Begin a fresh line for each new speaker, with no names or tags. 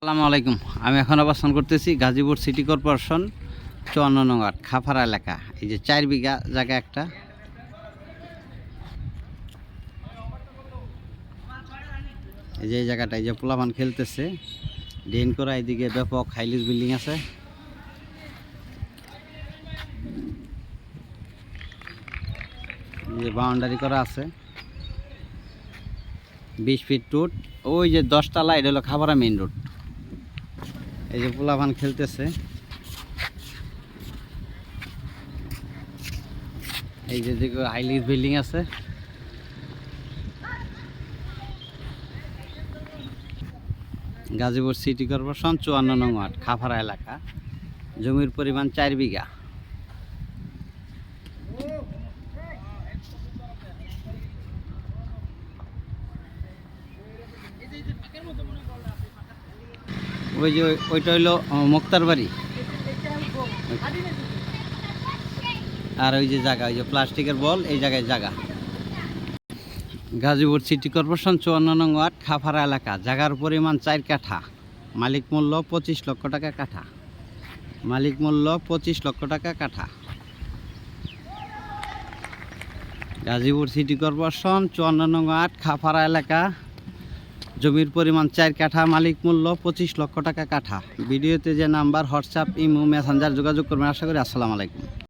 আসসালামু আলাইকুম। আমি এখন অবস্থান করতেছি গাজীপুর সিটি কর্পোরেশন চুয়ান্ন নং ওয়ার্ড খাফারা এলাকা। এই যে চার বিঘা জায়গা একটা। এই যে এই জায়গাটা, এই যে পোলাপান খেলতেছে। ড্রেন করা এদিকে ব্যাপক হাইলিস বিল্ডিং আছে। যে বাউন্ডারি করা আছে। বিশ ফিট রোড ওই যে দশতলা, এটা হলো খাবারা মেন রোড। এই যে পোলাপান খেলতেছে। এই যে দেখো হাইলিস বিল্ডিং আছে। গাজীপুর সিটি কর্পোরেশন চুয়ান্ন নং ওয়ার্ড, খাফারা এলাকা। জমির পরিমাণ চার বিঘা। ওই- যে ওইটা হইল মোক্তার বাড়ি। আর ওই যে জায়গা, ওই যে প্লাস্টিকের বল, এই জায়গায় জায়গা। গাজীপুর সিটি কর্পোরেশন চুয়ান্ন নং ওয়ার্ড, খাফারা এলাকা। জায়গার পরিমাণ চার কাঠা। মালিক মূল্য পঁচিশ লক্ষ টাকা কাঠা। মালিক মূল্য পঁচিশ লক্ষ টাকা কাঠা। গাজীপুর সিটি কর্পোরেশন চুয়ান্ন নং ওয়ার্ড, খাফারা এলাকা। জমির পরিমাণ চার কাঠা, মালিক মূল্য পঁচিশ লক্ষ টাকা কাঠা। ভিডিওতে যে নাম্বার, হোয়াটসঅ্যাপ, ইমো, মেসেঞ্জার যোগাযোগ করবেন। আশা করি আসসালামু আলাইকুম।